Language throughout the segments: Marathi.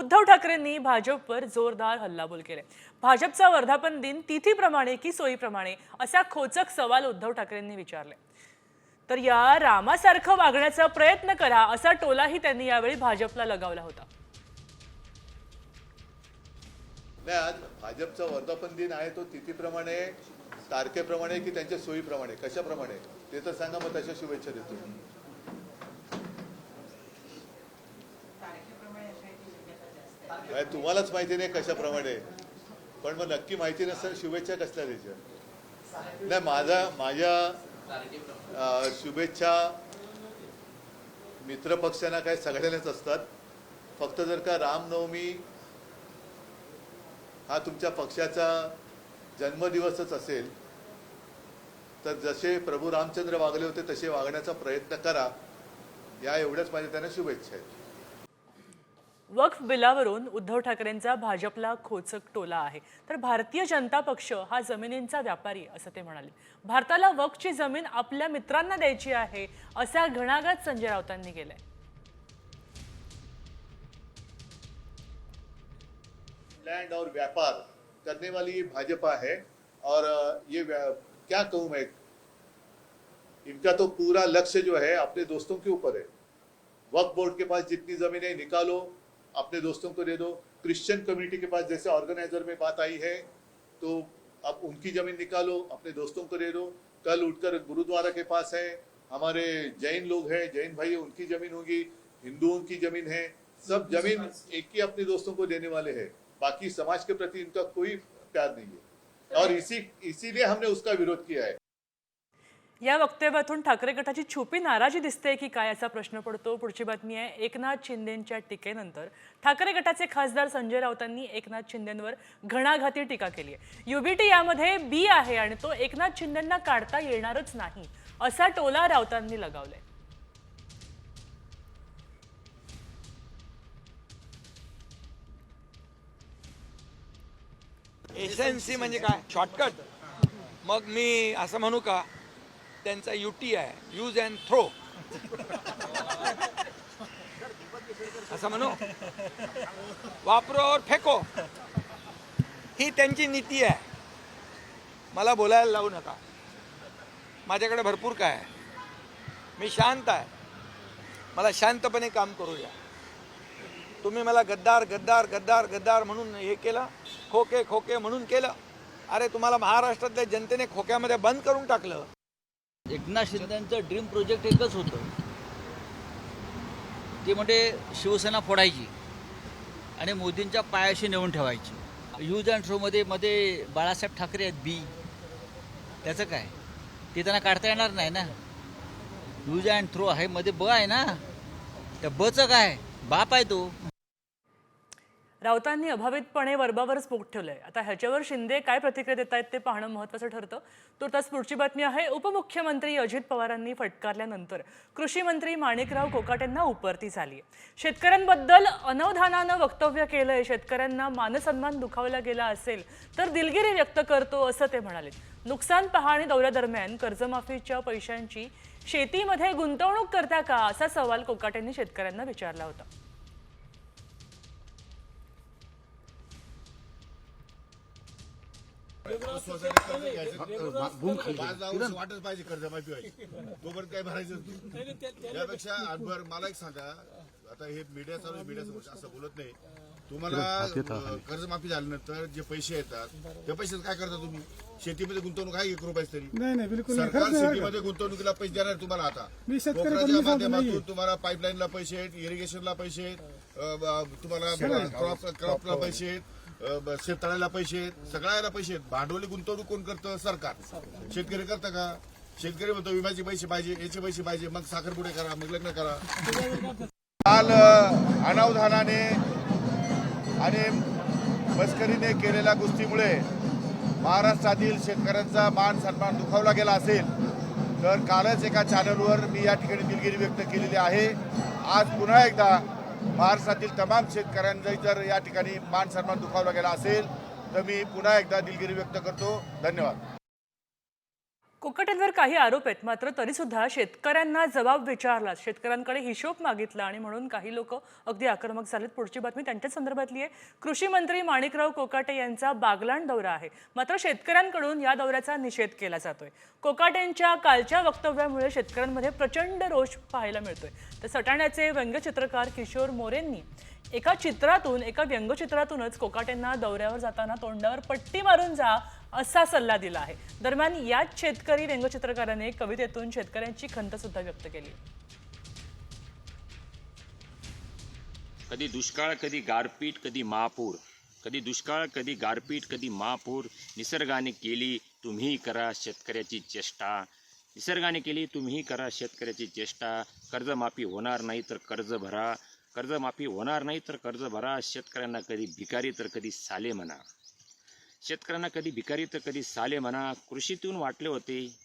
उद्धव ठाकरेंनी भाजपवर जोरदार हल्लाबोल केले. भाजपचा वर्धापन दिन तिथीप्रमाणे की सोयीप्रमाणे असा खोचक सवाल उद्धव ठाकरेंनी विचारले. तर या रामासारखं वागण्याचा प्रयत्न करा असा टोलाही त्यांनी यावेळी भाजपला लगावला होता. नाही आज भाजपचा वर्धापन दिन आहे तो तिथीप्रमाणे तारखेप्रमाणे की त्यांच्या सोयीप्रमाणे? कशाप्रमाणे? ते तर सांगा मग तशा शुभेच्छा देतो. तुम्हालाच माहिती नाही कशाप्रमाणे. पण मग नक्की माहिती नसताना शुभेच्छा कसल्या द्यायच्या? नाही माझा माझ्या शुभेच्छा मित्रपक्षांना काय सगळ्यांनाच असतात. फक्त जर का रामनवमी हा तुमच्या पक्षाचा जन्मदिवसच असेल तर जसे प्रभू रामचंद्र वागले होते तसे वागण्याचा प्रयत्न करा. या एवढ्याच माझ्या त्यांना शुभेच्छा आहेत. वक्फ बिलावरून उद्धव ठाकरेंचा भाजपला खोचक टोला आहे. तर भारतीय जनता पक्ष हा जमिनींचा व्यापारी असं ते म्हणाले. भारताला वक्फची जमीन आपल्या मित्रांना द्यायची आहे असा घणाघात संजय राऊतांनी केलाय. लैंड और व्यापार करने वाली ये भाजपा है और ये व्या- क्या कहूँ मैं? इनका तो पूरा लक्ष्य जो है अपने दोस्तों के ऊपर है। वक्फ बोर्ड के पास जितनी जमीनें निकालो अपने दोस्तों को दे दो। क्रिश्चियन कम्युनिटी के पास जैसे ऑर्गेनाइजर में बात आई है तो अब उनकी ज़मीन निकालो, अपने दोस्तों को दे दो। कल उठकर गुरुद्वारा के पास है, हमारे जैन लोग हैं, जैन भाई, उनकी ज़मीन होगी, हिंदुओं की ज़मीन है, सब ज़मीन एक ही अपने दोस्तों को देने वाले हैं। बाकी समाज के प्रति इनका कोई प्यार नहीं है। और इसी, इसीलिए हमने उसका विरोध किया है। या वक्तव्यातून ठाकरे गटाची छुपी नाराजी दिसते की काय असा प्रश्न पडतो? पुढची बातमी आहे एकनाथ शिंदेंच्या टीकेनंतर. ठाकरे गटाचे खासदार संजय राऊतांनी एकनाथ शिंदेंवर घणाघाती टीका केली आहे. युबीटी यामध्ये बी आहे आणि तो एकनाथ शिंदेंना काढता येणारच नाही असा टोला राऊतांनी लगावलाय. सी म्हणजे काय? शॉर्टकट? मग मी असं म्हणू का? त्यांचा युटी आहे. यूज अँड थ्रो असं म्हणू? वापरो और फेको. ही त्यांची नीती आहे. मला बोलायला लावू नका. माझ्याकडे भरपूर काय आहे. मी शांत आहे. मला शांतपणे काम करू द्या. तुम्ही मला गद्दार गद्दार गद्दार गद्दार म्हणून हे केलं खोके खोके म्हणून केलं. अरे तुम्हाला महाराष्ट्रातल्या जनतेने खोक्यामध्ये बंद करून टाकलं. एकनाथ शिंदेचं ड्रीम प्रोजेक्ट एकच होतं. ते म्हणजे शिवसेना फोडायची आणि मोदींच्या पायाशी नेऊन ठेवायची. यूज अँड थ्रोमध्ये मध्ये बाळासाहेब ठाकरे आहेत बी त्याचं काय? ते त्यांना काढता येणार नाही ना? यूज अँड थ्रो आहे मध्ये ब आहे ना? त्या बचं काय? बाप आहे तो. राऊतांनी अभावितपणे वर्बावर स्फोट ठेवलंय. आता ह्याच्यावर शिंदे काय प्रतिक्रिया देत आहेत ते पाहणं महत्त्वाचं ठरतं. तुर्तास पुढची बातमी आहे उपमुख्यमंत्री अजित पवारांनी फटकारल्यानंतर कृषी मंत्री माणिकराव कोकाटेंना उपरती झाली शेतकऱ्यांबद्दल अनवधानानं वक्तव्य केलंय. शेतकऱ्यांना मानसन्मान दुखावला गेला असेल तर दिलगिरी व्यक्त करतो असं ते म्हणाले नुकसान पाहणी दौऱ्यादरम्यान कर्जमाफीच्या पैशांची शेतीमध्ये गुंतवणूक करता का असा सवाल कोकाटेंनी शेतकऱ्यांना विचारला होता. वाटच पाहिजे कर्ज माफी व्हायची. तोपर्यंत काय भरायचं नाही. यापेक्षा अकबर मला एक सांगा. आता हे मीडिया चालू मीडिया समोर असं बोलत नाही. तुम्हाला कर्जमाफी झाल्यानंतर जे पैसे येतात त्या पैशात काय करता तुम्ही? शेतीमध्ये गुंतवणूक आहे एक रुपयाच तरी. नाही नाही बिलकुल सरकार शेतीमध्ये गुंतवणुकीला पैसे देणार तुम्हाला आता. मी शेतकरी पण पोखराच्या माध्यमातून. तुम्हाला पाईपलाईनला पैसे आहेत इरिगेशनला पैसे आहेत तुम्हाला क्रॉप क्रॉपला पैसे आहेत. शेततळ्याला पैसे आहेत सगळ्याला पैसे आहेत. भांडवली गुंतवणूक कोण करतं? सरकार. शेतकरी करतं का? शेतकरी म्हणतो विम्याचे पैसे पाहिजे याचे पैसे पाहिजे मग साखरपुडे करा मग लग्न करा. काल अनावधानाने आणि मस्करीने केलेल्या गोष्टीमुळे महाराष्ट्रातील शेतकऱ्यांचा मान सन्मान दुखावला गेला असेल तर कालच एका चॅनलवर मी या ठिकाणी दिलगिरी व्यक्त केलेली आहे. आज पुन्हा एकदा महाराष्ट्रातील तमाम शेतकऱ्यांचा जर या ठिकाणी मान सन्मान दुखावला गेला असेल तर मी पुन्हा एकदा दिलगिरी व्यक्त करतो. धन्यवाद. कोकटेंवर काही आरोप आहेत. मात्र तरीसुद्धा शेतकऱ्यांना जबाब विचारला. शेतकऱ्यांकडे हिशोब मागितला आणि म्हणून काही लोक अगदी आक्रमक झालेत. पुढची बातमी त्यांच्याच संदर्भातली आहे. कृषी मंत्री माणिकराव कोकाटे यांचा बागलाण दौरा आहे. मात्र शेतकऱ्यांकडून या दौऱ्याचा निषेध केला जातोय. कोकाटेंच्या कालच्या वक्तव्यामुळे शेतकऱ्यांमध्ये प्रचंड रोष पाहायला मिळतोय. तर सटाण्याचे व्यंगचित्रकार किशोर मोरेंनी एका चित्रातून एका व्यंगचित्रातूनच कोकाटेंना दौऱ्यावर जाताना तोंडावर पट्टी मारून जा असा सल्ला दिला आहे. दरम्यान याच शेतकरी व्यंगचित्रकाराने कवितेतून शेतकऱ्यांची खंत सुद्धा व्यक्त केली. कधी दुष्काळ कधी गारपीट कधी महापूर. कधी दुष्काळ कधी गारपीट कधी महापूर. निसर्गाने केली तुम्ही करा शेतकऱ्याची चेष्टा. निसर्गाने केली तुम्ही करा शेतकऱ्याची चेष्टा. कर्जमाफी होणार नाही तर कर्ज भरा. कर्जमाफी होणार नाही तर कर्ज भरा. शेतकऱ्यांना कधी भिकारी तर कधी साले म्हणा. शेतकऱ्यांना कधी भिकारी तर कधी साले म्हणा कृषीतून वाटले होते.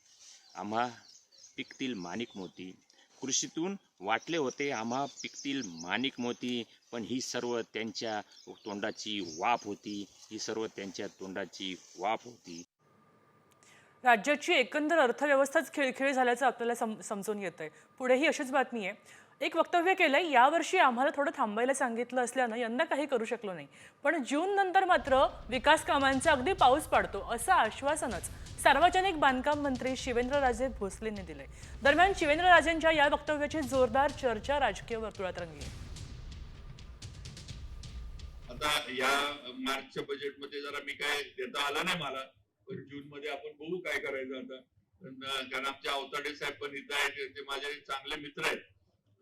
आम्हा पिकतील माणिक मोती. कृषीतून वाटले होते आम्हा पिकतील माणिक मोती. पण ही सर्व त्यांच्या तोंडाची वाफ होती. ही सर्व त्यांच्या तोंडाची वाफ होती. राज्याची एकंदर अर्थव्यवस्थाच खिळखिळी झाल्याचं आपल्याला सम समजून येत आहे पुढेही अशीच बातमी आहे. एक वक्तव्य केलंय यावर्षी आम्हाला थोडं थांबायला सांगितलं असल्यानं यंदा काही करू शकलो नाही. पण जून नंतर मात्र विकास कामांचा अगदी पाऊस पाडतो असं आश्वासनच सार्वजनिक बांधकाम मंत्री शिवेंद्रराजे भोसलेंनी दिलंय. दरम्यान शिवेंद्रराजेंच्या या वक्तव्याची जोरदार चर्चा राजकीय वर्तुळात रंगली. आता या मार्चच्या बजेटमध्ये जरा मी काय देता आला नाही मला पण जून मध्ये आपण बघू काय करायचं आता. कारण आमचे अवताडे साहेब पण इथं आहेत ते माझे चांगले मित्र आहेत.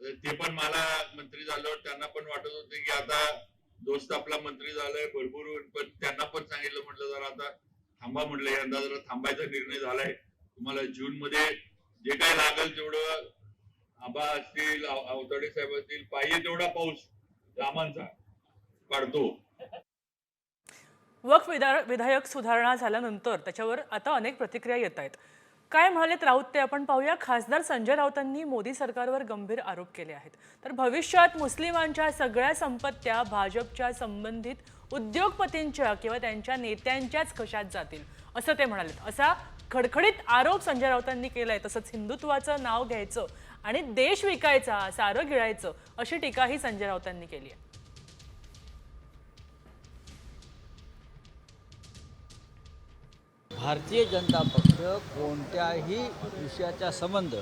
ते पण मला मंत्री झाल्यावर त्यांना पण वाटत होते की आता दोस्त आपला मंत्री झालाय भरपूर पण त्यांना पण सांगितलं म्हटलं जरा आता थांबा म्हटलं यंदा जरा थांबायचा निर्णय झालाय. तुम्हाला जून मध्ये जे काय लागेल तेवढं आबा असतील अवतडे साहेब असतील पाहिजे तेवढा पाऊस रामांचा पाडतो. वक्फ विधायक सुधारणा झाल्यानंतर त्याच्यावर आता अनेक प्रतिक्रिया येत आहेत. काय म्हणालेत राऊत ते? आपण पाहूया. खासदार संजय राऊतांनी मोदी सरकारवर गंभीर आरोप केले आहेत. तर भविष्यात मुस्लिमांच्या सगळ्या संपत्त्या भाजपच्या संबंधित उद्योगपतींच्या किंवा त्यांच्या नेत्यांच्याच खशात जातील? असं ते म्हणालेत. असा खडखडीत आरोप संजय राऊतांनी केलाय. तसंच हिंदुत्वाचं नाव घ्यायचं आणि देश विकायचा सारं गिळायचं अशी टीकाही संजय राऊतांनी केली आहे. भारतीय जनता पक्ष कोणत्याही विषयाचा संबंध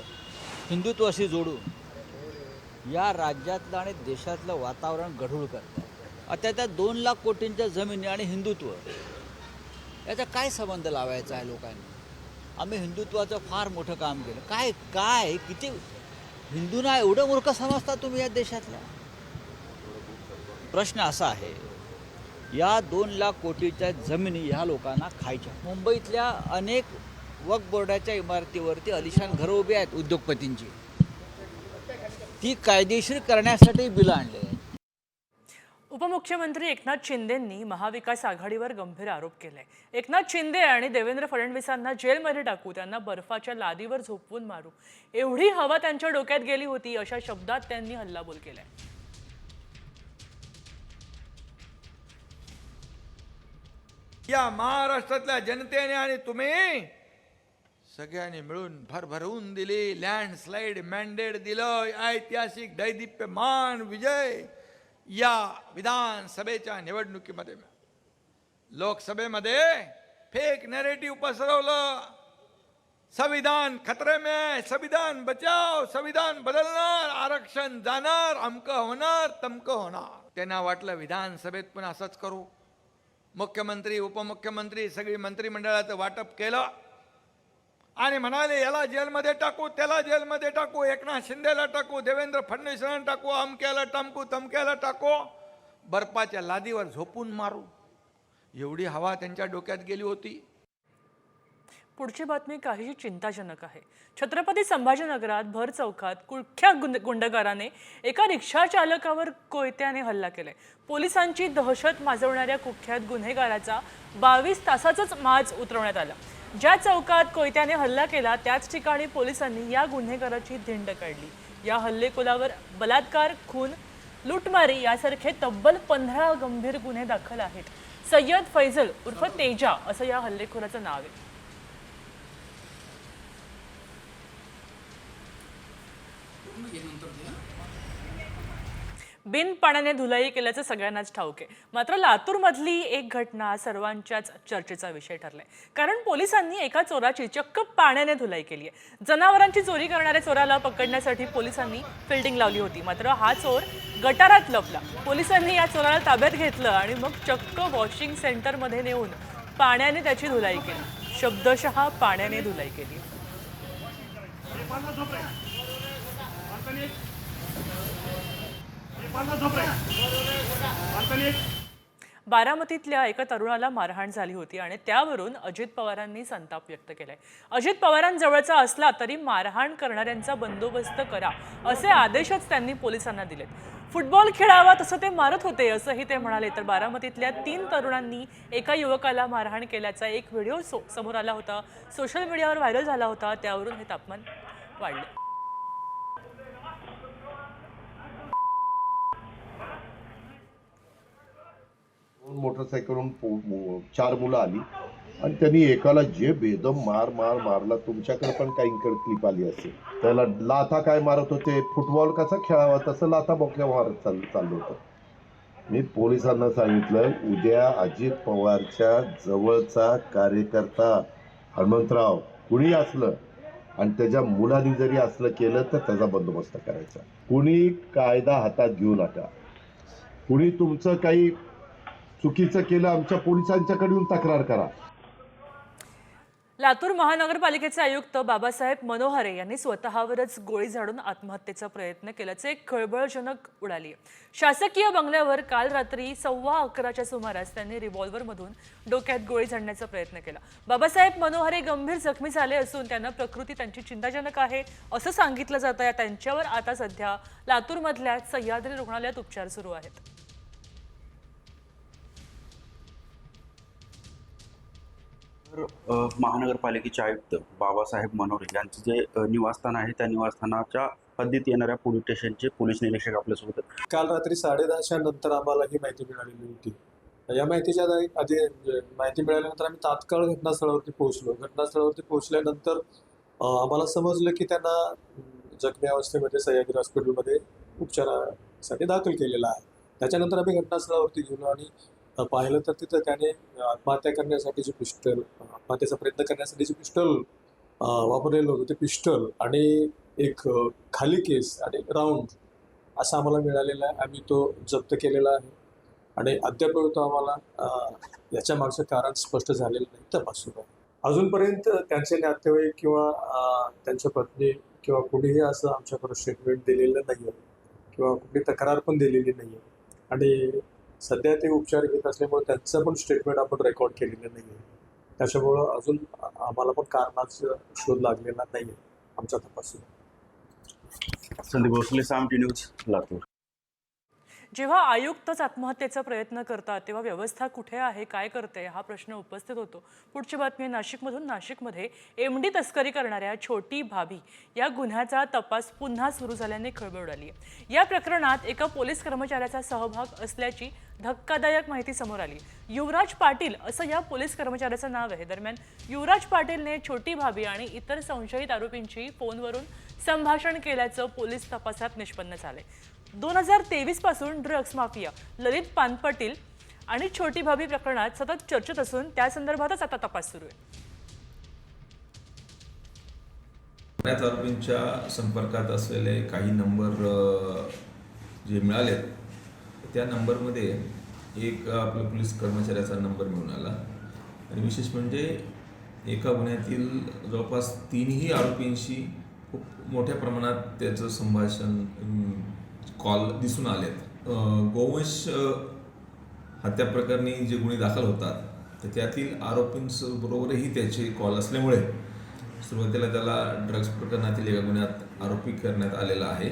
हिंदुत्वाशी जोडून या राज्यातलं आणि देशातलं वातावरण गढूळ करतात. आता त्या दोन लाख कोटींच्या जमिनी आणि हिंदुत्व याचा काय संबंध लावायचा आहे लोकांनी? आम्ही हिंदुत्वाचं फार मोठं काम केलं. काय काय किती? हिंदूंना एवढं मूर्ख समजता तुम्ही या देशातल्या? प्रश्न असा आहे या दोन लाख कोटीच्या जमिनी ह्या लोकांना खायच्या. मुंबईतल्या अनेक वक बोर्डाच्या इमारतीवरती अलिशान घरं उभी आहेत उद्योगपतींची. ती कायदेशीर करण्यासाठी बिलं आणले. उपमुख्यमंत्री एकनाथ शिंदेंनी महाविकास आघाडीवर गंभीर आरोप केले. एकनाथ शिंदे आणि देवेंद्र फडणवीसांना जेलमध्ये टाकू त्यांना बर्फाच्या लादीवर झोपवून मारू. एवढी हवा त्यांच्या डोक्यात गेली होती अशा शब्दात त्यांनी हल्लाबोल केलाय. या महाराष्ट्रातल्या जनतेने आणि तुम्ही सगळ्यांनी मिळून भरभरवून दिली लँडस्लाईड मॅन्डेट दिलं ऐतिहासिक दैदिप्य मान विजय या विधानसभेच्या निवडणुकीमध्ये. लोकसभेमध्ये फेक नेरेटिव्ह पसरवलं. संविधान खतरे में संविधान बचाव संविधान बदलणार आरक्षण जाणार अमकं होणार तमकं होणार. त्यांना वाटलं विधानसभेत पण असंच करू. मुख्यमंत्री उपमुख्यमंत्री सगळी मंत्रिमंडळाचं वाटप केलं. आणि म्हणाले याला जेलमध्ये टाकू त्याला जेलमध्ये टाकू एकनाथ शिंदेला टाकू देवेंद्र फडणवीसांना टाकू अमक्याला टमकू तमक्याला टाकू. बर्फाच्या लादीवर झोपून मारू. एवढी हवा त्यांच्या डोक्यात गेली होती. पुढची बातमी काहीशी चिंताजनक आहे. छत्रपती संभाजीनगरात भर चौकात कुख्या गुंड गुंडगाराने एका रिक्षा चालकावर कोयत्याने हल्ला केलाय. पोलिसांची दहशत माजवणाऱ्या कुख्यात गुन्हेगाराचा बावीस तासाचाच माज उतरवण्यात आला. ज्या चौकात कोयत्याने हल्ला केला त्याच ठिकाणी पोलिसांनी या गुन्हेगाराची धिंड काढली. या हल्लेखोलावर बलात्कार खून लुटमारी यासारखे तब्बल पंधरा गंभीर गुन्हे दाखल आहेत. सय्यद फैजल उर्फ तेजा असं या हल्लेखोराचं नाव आहे. बिन पाण्याने धुलाई केल्याचं सगळ्यांनाच ठाऊक आहे. मात्र लातूरमधली एक घटना सर्वांच्याच चर्चेचा विषय ठरलाय. कारण पोलिसांनी एका चोराची चक्क पाण्याने धुलाई केली आहे. जनावरांची चोरी करणाऱ्या चोराला पकडण्यासाठी पोलिसांनी फिल्डिंग लावली होती. मात्र हा चोर गटारात लपला. पोलिसांनी या चोराला ताब्यात घेतलं आणि मग चक्क वॉशिंग सेंटरमध्ये नेऊन पाण्याने त्याची धुलाई केली. शब्दशः पाण्याने धुलाई केली. बारामतीतल्या एका तरुणाला मारहाण झाली होती आणि त्यावरून अजित पवारांनी संताप व्यक्त केलाय. अजित पवारांजवळचा असला तरी मारहाण करणाऱ्यांचा बंदोबस्त करा असे आदेशच त्यांनी पोलिसांना दिलेत. फुटबॉल खेळावा तसं ते मारत होते असंही ते म्हणाले. तर बारामतीतल्या तीन तरुणांनी एका युवकाला मारहाण केल्याचा एक व्हिडिओ सो समोर आला होता. सोशल मीडियावर व्हायरल झाला होता. त्यावरून हे तापमान वाढलं. मोटरसायकलवरून चार मुलं आली. आणि त्यांनी एकाला जे बेदम मार मार मारला तुमच्याकडे पण काही क्लिप आली असेल. त्याला लाथा काय मारत होते? फुटबॉल कसा खेळावा? तसं लाथा बोकल्या मारत चाल चाललं होतं. मी पोलिसांना सांगितलं उद्या अजित पवारच्या जवळचा कार्यकर्ता हनुमंतराव कुणी असलं? आणि त्याच्या मुलांनी जरी असलं केलं तर त्याचा बंदोबस्त करायचा. कुणी कायदा हातात घेऊ नका. कुणी तुमचं काही चुकीचं केलं आमच्या पोलिसांच्याकडे येऊन तक्रार करा. लातूर महानगरपालिकेचे आयुक्त बाबासाहेब मनोहरे यांनी स्वतःवरच गोळी झाडून आत्महत्येचा प्रयत्न केल्याचे एक खळबळजनक उडाली. शासकीय बंगल्यावर काल रात्री सव्वा अकराच्या सुमारास त्यांनी रिव्हॉल्व्हरमधून डोक्यात गोळी झाडण्याचा प्रयत्न केला. बाबासाहेब मनोहरे गंभीर जखमी झाले असून त्यांना प्रकृती त्यांची चिंताजनक आहे असं सांगितलं जात. त्यांच्यावर आता सध्या लातूरमधल्या सह्याद्री रुग्णालयात उपचार सुरू आहेत. तर महानगरपालिकेचे आयुक्त बाबासाहेब मनोरे यांचं जे निवासस्थान आहे त्या निवासस्थानाच्या हद्दीत येणाऱ्या पोलीस स्टेशनचे पोलीस निरीक्षक आपल्यासोबत काल रात्री साडेदहाच्या नंतर आम्हाला ही माहिती मिळालेली होती. या माहितीच्या आधी माहिती मिळाल्यानंतर आम्ही तात्काळ घटनास्थळावरती पोहोचलो. घटनास्थळावरती पोहोचल्यानंतर आम्हाला समजलं की त्यांना जखमी अवस्थेमध्ये सह्याद्री हॉस्पिटलमध्ये उपचारासाठी दाखल केलेला आहे. त्याच्यानंतर आम्ही घटनास्थळावरती गेलो आणि पाहिलं तर तिथं त्याने आत्महत्या करण्यासाठी जे पिस्टल आत्महत्याचा प्रयत्न करण्यासाठी जे पिस्टल वापरलेलं होतं ते पिस्टल आणि एक खाली केस आणि राऊंड असा आम्हाला मिळालेला आहे. आम्ही तो जप्त केलेला आहे. आणि अद्याप तो आम्हाला याच्या मागचं कारण स्पष्ट झालेलं नाही तपासून आहे अजूनपर्यंत त्यांचे नातेवाईक किंवा त्यांच्या पत्नी किंवा कुणीही असं आमच्याकडे स्टेटमेंट दिलेलं नाही आहे किंवा कुठली तक्रार पण दिलेली नाही आहे आणि सध्या ते उपचार घेत असल्यामुळे त्यांचं पण स्टेटमेंट आपण रेकॉर्ड केलेलं नाही आहे त्याच्यामुळं अजून आम्हाला पण कारणाचा शोध लागलेला नाही आहे आमच्या तपासून संदीप भोसले साम टी न्यूज लातूर. जेव्हा आयुक्तच आत्महत्येचा प्रयत्न करतात तेव्हा व्यवस्था कुठे आहे काय करते हा प्रश्न उपस्थित होतो. पुढची बातमी नाशिकमधून. नाशिकमध्ये एम डी तस्करी करणाऱ्या छोटी भाभी या गुन्ह्याचा तपास पुन्हा सुरू झाल्याने खळबळ उडाली आहे. या प्रकरणात एका पोलीस कर्मचाऱ्याचा सहभाग असल्याची धक्कादायक माहिती समोर आली. युवराज पाटील असं या पोलीस कर्मचाऱ्याचं नाव आहे. दरम्यान युवराज पाटीलने छोटी भाभी आणि इतर संशयित आरोपींची फोनवरून संभाषण केल्याचं पोलीस तपासात निष्पन्न झालंय. दोन हजार तेवीसपासून ड्रग्स माफिया ललित पानपटील आणि छोटी भाभी प्रकरणात सतत चर्चेत असून त्या संदर्भातच आता तपास सुरू आहे. पुण्यात आरोपींच्या संपर्कात असलेले काही नंबर जे मिळालेत त्या नंबरमध्ये एक आपल्या पोलीस कर्मचाऱ्याचा नंबर मिळून आला. आणि विशेष म्हणजे एका गुन्ह्यातील जवळपास तीनही आरोपींशी खूप मोठ्या प्रमाणात त्याचं संभाषण कॉल दिसून आलेत. गोवंश हत्या प्रकरणी जे गुन्हे दाखल होतात तर त्यातील आरोपींबरोबरही त्याचे कॉल असल्यामुळे सुरुवातीला त्याला ड्रग्ज प्रकरणातील एका गुन्ह्यात आरोपी करण्यात आलेला आहे.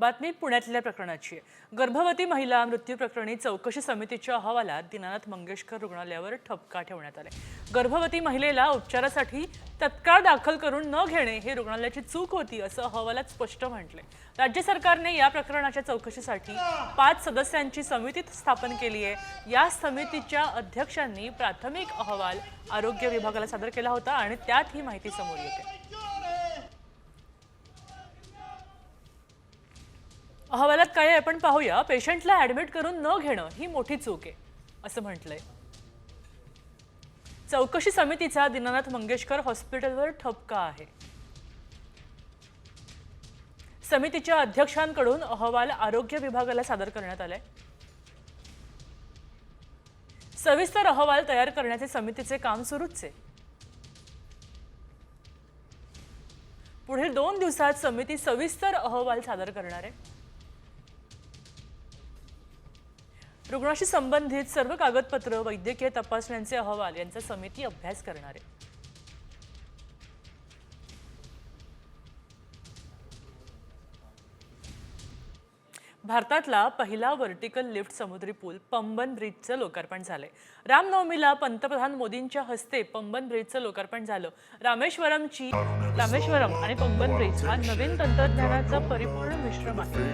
बातमी पुण्यातल्या प्रकरणाची आहे. गर्भवती महिला मृत्यू प्रकरणी चौकशी समितीच्या अहवालात दिनानाथ मंगेशकर रुग्णालयावर ठपका ठेवण्यात आलाय. गर्भवती महिलेला उपचारासाठी तत्काळ दाखल करून न घेणे हे रुग्णालयाची चूक होती असं अहवालात स्पष्ट म्हटलंय. राज्य सरकारने या प्रकरणाच्या चौकशीसाठी पाच सदस्यांची समिती स्थापन केली आहे. या समितीच्या अध्यक्षांनी प्राथमिक अहवाल आरोग्य विभागाला सादर केला होता आणि त्यात ही माहिती समोर येते. अहवालात काय आपण पाहूया. पेशंटला ऍडमिट करून न घेणं ही मोठी चूक आहे असं म्हटलंय. चौकशी समितीचा दीनानाथ मंगेशकर हॉस्पिटलवर ठपका आहे. समितीच्या अध्यक्षांकडून अहवाल आरोग्य विभागाला सादर करण्यात आलाय. सविस्तर अहवाल तयार करण्याचे समितीचे काम सुरूच आहे. पुढील दोन दिवसात समिती सविस्तर अहवाल सादर करणार आहे. रुग्णाशी संबंधित सर्व कागदपत्र वैद्यकीय तपासण्यांचे अहवाल यांचा समिती अभ्यास करणार आहे. भारतातला पहिला व्हर्टिकल लिफ्ट समुद्री पूल पंबन ब्रिजचं लोकार्पण झालंय. रामनवमीला पंतप्रधान मोदींच्या हस्ते पंबन ब्रिजचं लोकार्पण झालं. रामेश्वरमची रामेश्वरम आणि पंबन ब्रिज हा नवीन तंत्रज्ञानाचा परिपूर्ण मिश्रम आहे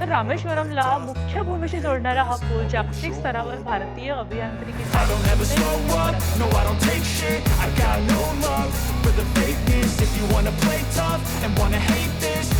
तर रामेश्वरमला मुख्य भूमीशी जोडणारा हा पूल जागतिक स्तरावर भारतीय अभियांत्रिकीचा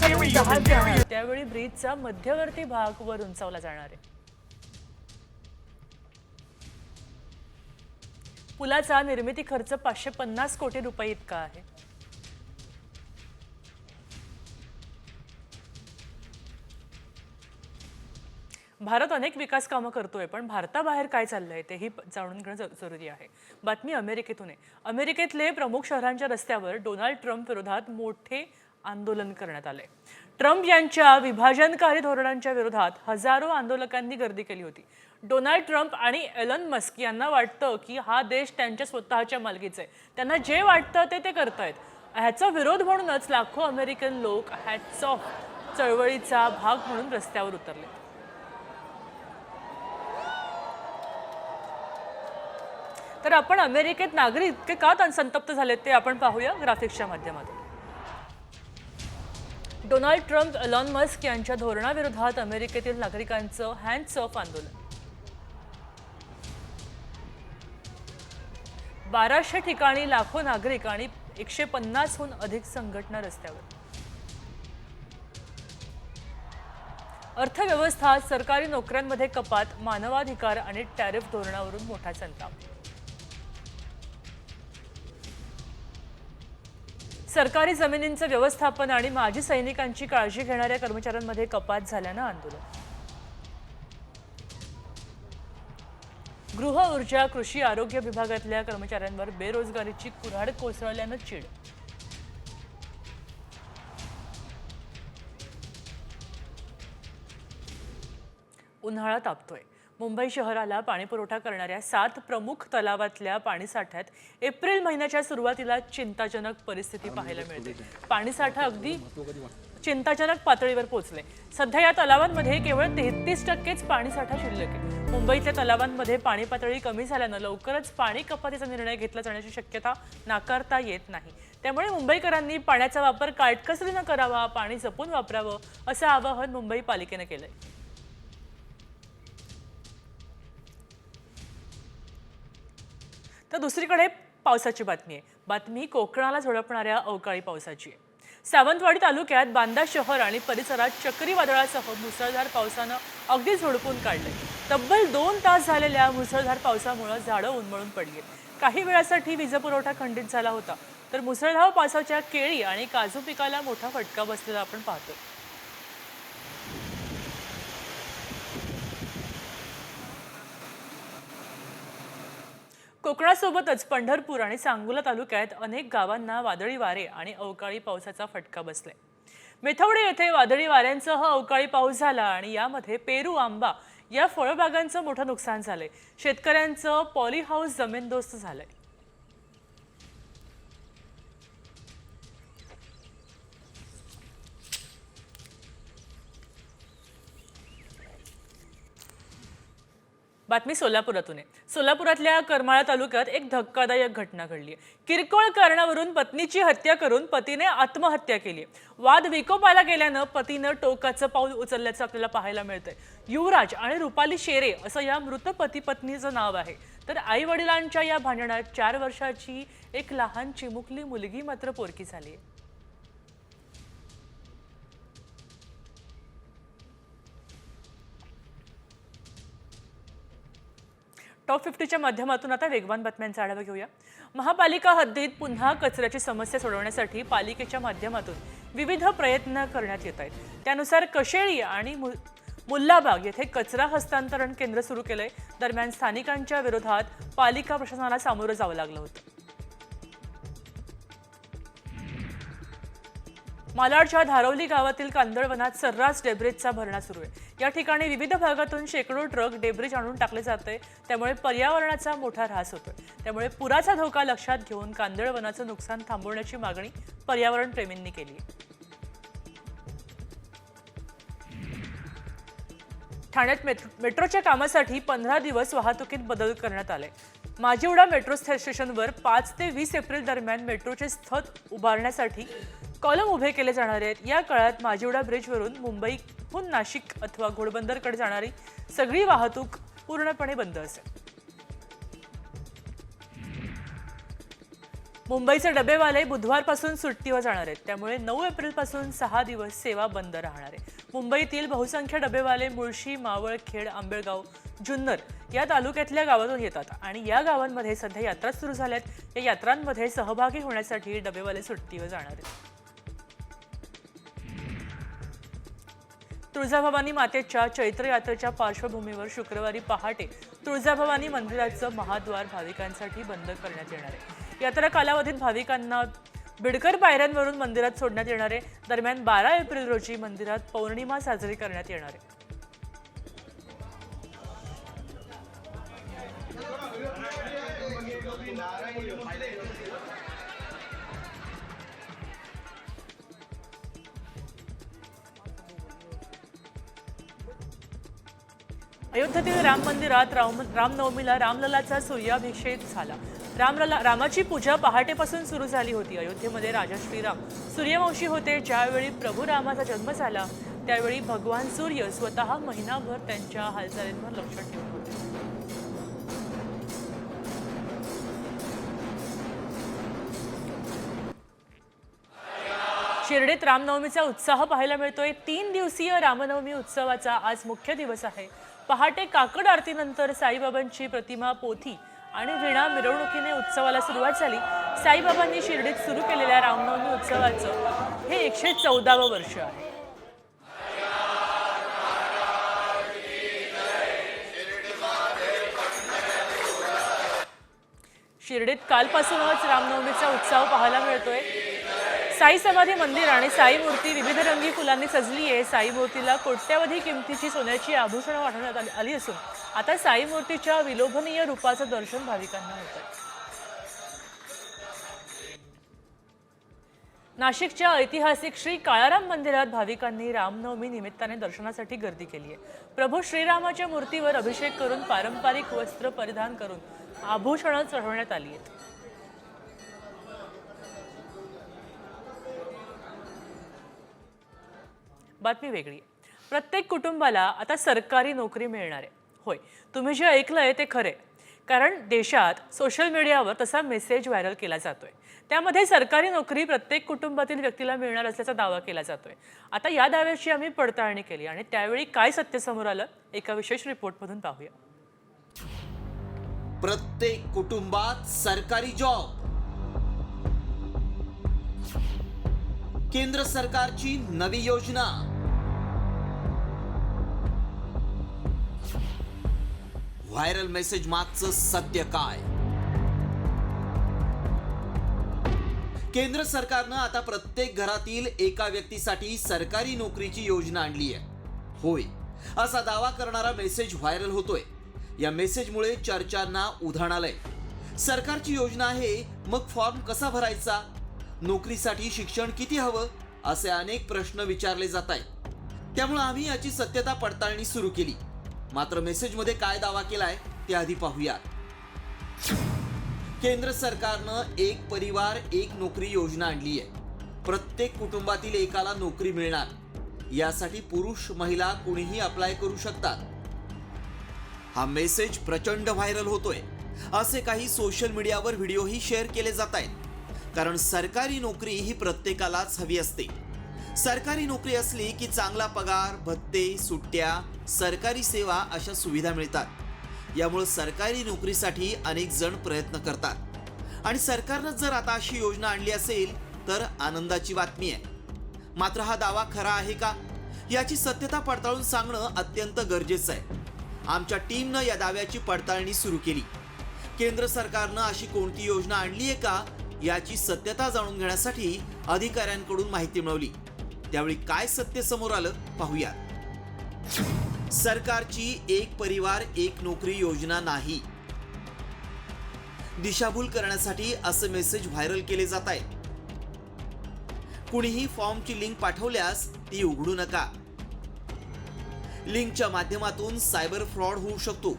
त्यावेळी ब्रिजचा मध्यवर्ती भाग वर उंचावला जाणार आहे. पुलाचा निर्मिती खर्च पाचशे पन्नास कोटी रुपये इतका आहे. भारत अनेक विकास कामं करतोय पण भारताबाहेर काय चाललंय तेही प- जाणून घेणं जरुरी आहे. बातमी अमेरिकेतून आहे. अमेरिकेतले प्रमुख शहरांच्या रस्त्यावर डोनाल्ड ट्रम्प विरोधात मोठे आंदोलन करण्यात आले ट्रम्प यांच्या विभाजनकारी धोरणांच्या विरोधात हजारो आंदोलकांनी गर्दी केली होती. डोनाल्ड ट्रम्प आणि एलन मस्क यांना वाटतं की हा देश त्यांच्या स्वतःच्या मालकीचा आहे. त्यांना जे वाटतं ते ते करतायत. ह्याचा विरोध म्हणूनच लाखो अमेरिकन लोक हॅट्स ऑफ चळवळीचा भाग म्हणून रस्त्यावर उतरले. तर आपण अमेरिकेत नागरिक इतके का संतप्त झालेत ते आपण पाहूया ग्राफिक्सच्या माध्यमातून. डोनाल्ड ट्रम्प अलॉन मस्क यांच्या धोरणाविरोधात अमेरिकेतील नागरिकांचं हँड्स ऑफ आंदोलन. बाराशे ठिकाणी लाखो नागरिक आणि एकशे पन्नासहून अधिक संघटना रस्त्यावर. अर्थव्यवस्था सरकारी नोकऱ्यांमध्ये कपात मानवाधिकार आणि टॅरिफ धोरणावरून मोठा संताप. सरकारी जमिनींचं व्यवस्थापन आणि माजी सैनिकांची काळजी घेणाऱ्या कर्मचाऱ्यांमध्ये कपात झाल्यानं आंदोलन. गृह ऊर्जा कृषी आरोग्य विभागातल्या कर्मचाऱ्यांवर बेरोजगारीची कुऱ्हाड कोसळल्यानं चीड. उन्हाळा तापतोय. मुंबई शहराला पाणीपुरवठा करणाऱ्या सात प्रमुख तलावातल्या पाणीसाठ्यात एप्रिल महिन्याच्या सुरुवातीला चिंताजनक परिस्थिती पाहायला मिळते. पाणीसाठा अगदी चिंताजनक पातळीवर पोहोचले. सध्या या तलावांमध्ये केवळ तेहतीस टक्केच पाणीसाठा शिल्लक आहे. मुंबईतल्या तलावांमध्ये पाणी पातळी कमी झाल्यानं लवकरच पाणी कपातीचा निर्णय घेतला जाण्याची शक्यता नाकारता येत नाही. त्यामुळे मुंबईकरांनी पाण्याचा वापर काटकसरीनं करावा पाणी जपून वापरावं असं आवाहन मुंबई पालिकेनं केलंय. तर दुसरीकडे पावसाची बातमी आहे. बातमी कोकणाला झोडपणाऱ्या अवकाळी पावसाची आहे. सावंतवाडी तालुक्यात बांदा शहर आणि परिसरात चक्रीवादळासह मुसळधार पावसानं अगदी झोडपून काढले तब्बल दोन तास झालेल्या मुसळधार पावसामुळे झाडं उन्मळून पडली काही वेळासाठी वीजपुरवठा खंडित झाला होता. तर मुसळधार पावसाच्या केळी आणि काजू पिकाला मोठा फटका बसलेला आपण पाहतो कोकणासोबतच पंढरपूर आणि सांगोला तालुक्यात अनेक गावांना वादळी वारे आणि अवकाळी पावसाचा फटका बसलाय. मेथवडे येथे वादळी वाऱ्यांसह अवकाळी पाऊस झाला आणि यामध्ये पेरू आंबा या फळबागांचं मोठं नुकसान झालंय. शेतकऱ्यांचं पॉली हाऊस जमीनदोस्त झालंय. बातमी सोलापुरातून आहे. सोलापुरातल्या करमाळा तालुक्यात एक धक्कादायक घटना घडली आहे. किरकोळ कारणावरून पत्नीची हत्या करून पतीने आत्महत्या केली आहे. वाद विकोपाला गेल्यानं पतीनं टोकाचं पाऊल उचलल्याचं आपल्याला पाहायला मिळतंय. युवराज आणि रुपाली शेरे असं या मृत पती पत्नीचं नाव आहे. तर आई वडिलांच्या या भांडणात चार वर्षाची एक लहान चिमुकली मुलगी मात्र पोरकी झाली आहे. टॉप फिफ्टीच्या माध्यमातून आता वेगवान बातम्यांचा आढावा घेऊया. महापालिका हद्दीत पुन्हा कचऱ्याची समस्या सोडवण्यासाठी पालिकेच्या माध्यमातून विविध प्रयत्न करण्यात येत आहेत. त्यानुसार कशेळी आणि मु मुल्लाबाग येथे कचरा हस्तांतरण केंद्र सुरू केलंय. दरम्यान स्थानिकांच्या विरोधात पालिका प्रशासनाला सामोरं जावं लागलं होतं. मालाडच्या धारवली गावातील कांदळवनात सर्रास डेब्रिजचा भरणा सुरू आहे. या ठिकाणी विविध भागातून शेकडो ट्रक डेब्रिज आणून टाकले जाते त्यामुळे पर्यावरणाचा मोठा ऱ्हास होतोय. त्यामुळे पुराचा धोका लक्षात घेऊन कांदळवनाचं नुकसान थांबवण्याची मागणी पर्यावरण प्रेमींनी केली ठाण्यात मेट्रो मेट्रोच्या कामासाठी पंधरा दिवस वाहतुकीत बदल करण्यात आले माजीवडा मेट्रो स्टेशनवर पाच ते वीस एप्रिल दरम्यान मेट्रोचे स्थळ उभारण्यासाठी कॉलम उभे केले जाणार आहेत. या काळात माजिवडा ब्रिजवरून मुंबईहून नाशिक अथवा घोडबंदरकडे जाणारी सगळी वाहतूक पूर्णपणे बंद असेल. मुंबईचे डबेवाले बुधवारपासून सुट्टीवर जाणार आहेत. त्यामुळे नऊ एप्रिलपासून सहा दिवस सेवा बंद राहणार आहे. मुंबईतील बहुसंख्य डबेवाले मुळशी मावळ खेड आंबेळगाव जुन्नर या तालुक्यातल्या गावातून येतात आणि या गावांमध्ये सध्या यात्रा सुरू झाल्यात. या यात्रांमध्ये सहभागी होण्यासाठी डबेवाले सुट्टीवर जाणार आहेत. तुळजाभवानी मातेच्या चैत्र यात्रेच्या पार्श्वभूमीवर शुक्रवारी पहाटे तुळजाभवानी मंदिराचं महाद्वार भाविकांसाठी बंद करण्यात येणार आहे. यात्रा कालावधीत भाविकांना बिडकर पायऱ्यांवरून मंदिरात सोडण्यात येणार आहे. दरम्यान बारा एप्रिल रोजी मंदिरात पौर्णिमा साजरी करण्यात येणार आहे. अयोध्येतील राम मंदिरात राम रामनवमीला रामललाचा सूर्याभिषेक झाला. रामलला रामाची पूजा पहाटेपासून सुरू झाली होती. अयोध्येमध्ये राजा श्रीराम सूर्यवंशी होते. ज्यावेळी प्रभू रामाचा जन्म झाला त्यावेळी भगवान सूर्य स्वतः महिनाभर त्यांच्या हालचालींवर लक्ष ठेवत होते. शिर्डीत रामनवमीचा उत्साह पाहायला मिळतोय. तीन दिवसीय रामनवमी उत्सवाचा आज मुख्य दिवस आहे. पहाटे काकड आरतीनंतर साईबाबांची प्रतिमा पोथी आणि विणा मिरवणुकीने उत्सवाला सुरुवात झाली. साईबाबांनी शिर्डीत सुरू केलेल्या रामनवमी उत्सवाचं हे एकशे चौदावं वर्ष आहे. शिर्डीत कालपासूनच रामनवमीचा उत्सव पाहायला मिळतोय. साई समाधी मंदिर आणि साई मूर्ती विविध रंगी फुलांनी सजली आहे. साई मूर्तीला कोट्यावधी किमतीची सोन्याची आभूषणं वाढवण्यात आली- आली असून आता साई मूर्तीच्या विलोभनीय रूपाचं दर्शन भाविकांना होतं नाशिकच्या ऐतिहासिक श्री काळाराम मंदिरात भाविकांनी रामनवमी निमित्ताने दर्शनासाठी गर्दी केली आहे. प्रभू श्रीरामाच्या मूर्तीवर अभिषेक करून पारंपरिक वस्त्र परिधान करून आभूषणं चढवण्यात आली आहेत. बातमी वेगळी आहे. प्रत्येक कुटुंबाला आता सरकारी नोकरी मिळणार आहे. होय तुम्ही जे ऐकलंय ते खरे कारण देशात सोशल मीडियावर तसा मेसेज व्हायरल केला जातोय. त्यामध्ये सरकारी नोकरी प्रत्येक कुटुंबातील व्यक्तीला मिळणार असल्याचा दावा केला जातोय. आता या दाव्याची आम्ही पडताळणी केली आणि त्यावेळी काय सत्य समोर आलं एका विशेष रिपोर्टमधून पाहूया. प्रत्येक कुटुंबात सरकारी जॉब केंद्र सरकारची नवी योजना. व्हायरल मेसेज मागचं सत्य काय? केंद्र सरकारनं आता प्रत्येक घरातील एका व्यक्तीसाठी सरकारी नोकरीची योजना आणली आहे. होय असा दावा करणारा मेसेज व्हायरल होतोय. या मेसेजमुळे चर्चांना उधाण आलंय. सरकारची योजना आहे मग फॉर्म कसा भरायचा? नोकरीसाठी शिक्षण किती हवं? असे अनेक प्रश्न विचारले जात आहेत. त्यामुळे आम्ही याची सत्यता पडताळणी सुरू केली. मात्र मेसेजमध्ये काय दावा केलाय ते आधी पाहूया केंद्र सरकारनं एक परिवार एक नोकरी योजना आणली आहे प्रत्येक कुटुंबातील एकाला नोकरी मिळणार. यासाठी पुरुष महिला कुणीही अप्लाय करू शकतात. हा मेसेज प्रचंड व्हायरल होतोय. असे काही सोशल मीडियावर व्हिडिओही शेअर केले जात आहेत कारण सरकारी नोकरी ही प्रत्येकालाच हवी असते. सरकारी नोकरी असली की चांगला पगार भत्ते सुट्ट्या सरकारी सेवा अशा सुविधा मिळतात. यामुळे सरकारी नोकरीसाठी अनेक जण प्रयत्न करतात. आणि सरकारनं जर आता अशी योजना आणली असेल तर आनंदाची बातमी आहे. मात्र हा दावा खरा आहे का? याची सत्यता पडताळून सांगणं अत्यंत गरजेचं आहे. आमच्या टीमनं या दाव्याची पडताळणी सुरू केली. केंद्र सरकारनं अशी कोणती योजना आणली आहे का? याची सत्यता जाणून घेण्यासाठी अधिकाऱ्यांकडून माहिती मिळवली. त्यावेळी काय सत्य समोर आलं पाहूया सरकारची एक परिवार एक नोकरी योजना नाही. दिशाभूल करण्यासाठी असं मेसेज व्हायरल केले जात आहे कुणीही फॉर्मची लिंक पाठवल्यास ती उघडू नका. लिंकच्या माध्यमातून सायबर फ्रॉड होऊ शकतो.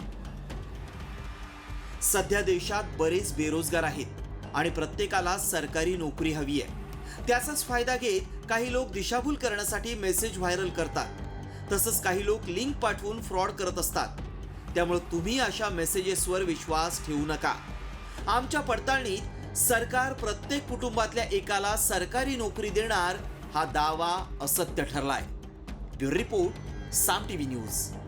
सध्या देशात बरेच बेरोजगार आहेत आणि प्रत्येकाला सरकारी नोकरी हवी आहे. त्याचाच फायदा घेत काही लोक दिशाभूल करण्यासाठी मेसेज व्हायरल करतात. तसंच काही लोक लिंक पाठवून फ्रॉड करत असतात. त्यामुळे तुम्ही अशा मेसेजेसवर विश्वास ठेवू नका. आमच्या पडताळणीत सरकार प्रत्येक कुटुंबातल्या एकाला सरकारी नोकरी देणार हा दावा असत्य ठरलाय. Bureau report Saam TV news.